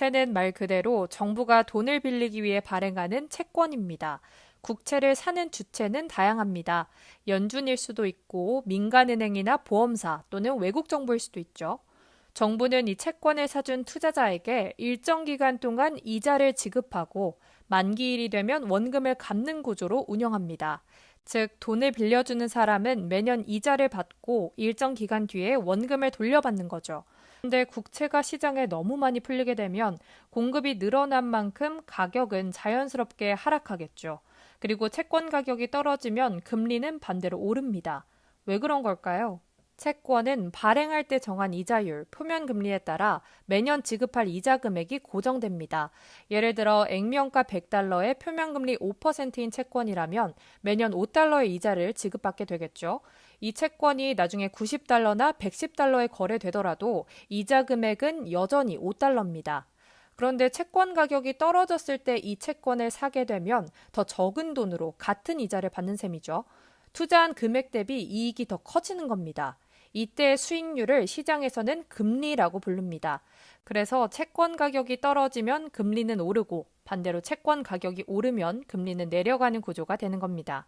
국채는 말 그대로 정부가 돈을 빌리기 위해 발행하는 채권입니다. 국채를 사는 주체는 다양합니다. 연준일 수도 있고 민간은행이나 보험사 또는 외국 정부일 수도 있죠. 정부는 이 채권을 사준 투자자에게 일정 기간 동안 이자를 지급하고 만기일이 되면 원금을 갚는 구조로 운영합니다. 즉, 돈을 빌려주는 사람은 매년 이자를 받고 일정 기간 뒤에 원금을 돌려받는 거죠. 근데 국채가 시장에 너무 많이 풀리게 되면 공급이 늘어난 만큼 가격은 자연스럽게 하락하겠죠. 그리고 채권 가격이 떨어지면 금리는 반대로 오릅니다. 왜 그런 걸까요? 채권은 발행할 때 정한 이자율, 표면 금리에 따라 매년 지급할 이자 금액이 고정됩니다. 예를 들어 액면가 100달러에 표면 금리 5%인 채권이라면 매년 5달러의 이자를 지급받게 되겠죠. 이 채권이 나중에 90달러나 110달러에 거래되더라도 이자 금액은 여전히 5달러입니다. 그런데 채권 가격이 떨어졌을 때 이 채권을 사게 되면 더 적은 돈으로 같은 이자를 받는 셈이죠. 투자한 금액 대비 이익이 더 커지는 겁니다. 이때 수익률을 시장에서는 금리라고 부릅니다. 그래서 채권 가격이 떨어지면 금리는 오르고 반대로 채권 가격이 오르면 금리는 내려가는 구조가 되는 겁니다.